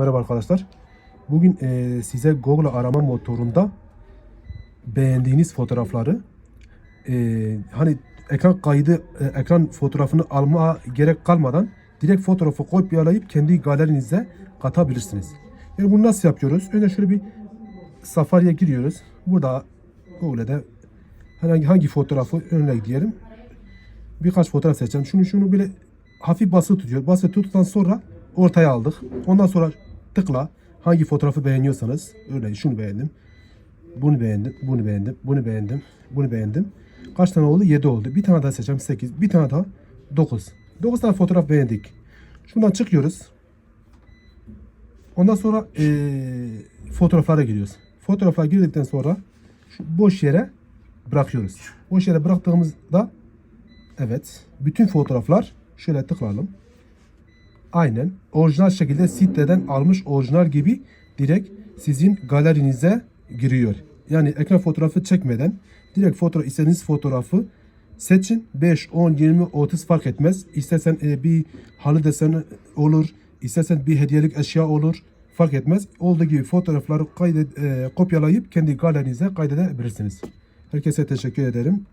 Merhaba arkadaşlar. Bugün eee, size Google arama motorunda beğendiğiniz fotoğrafları eee, hani ekran kaydı e, ekran fotoğrafını alma gerek kalmadan direkt fotoğrafı kopyalayıp kendi galerinize katabilirsiniz. Yani bunu nasıl yapıyoruz? Önce şöyle bir Safari'ye giriyoruz. Burada Google'de herhangi hangi fotoğrafı örnek diyelim. Birkaç fotoğraf seçeceğim. Şunu şunu böyle hafif basılı tutuyor. Basılı tuttuktan sonra ortaya aldık. Ondan sonra tıkla. Hangi fotoğrafı beğeniyorsanız. Örneğin şunu beğendim. Bunu beğendim. Bunu beğendim. Bunu beğendim. Bunu beğendim. Kaç tane oldu? 7 oldu. Bir tane daha seçeceğim. 8. Bir tane daha 9. 9 tane fotoğraf beğendik. Şundan çıkıyoruz. Ondan sonra eee fotoğraflara giriyoruz. Fotoğraflara girdikten sonra şu boş yere bırakıyoruz. Boş yere bıraktığımızda evet bütün fotoğraflar şöyle tıklayalım. Aynen orijinal şekilde siteden almış orijinal gibi direkt sizin galerinize giriyor. Yani ekran fotoğrafı çekmeden direkt fotoğraf istediğiniz fotoğrafı seçin. 5, 10, 20, 30 fark etmez. İstersen e, bir halı deseni olur. istersen bir hediyelik eşya olur. Fark etmez. Olduğu gibi fotoğrafları kaydet, e, kopyalayıp kendi galerinize kaydedebilirsiniz. Herkese teşekkür ederim.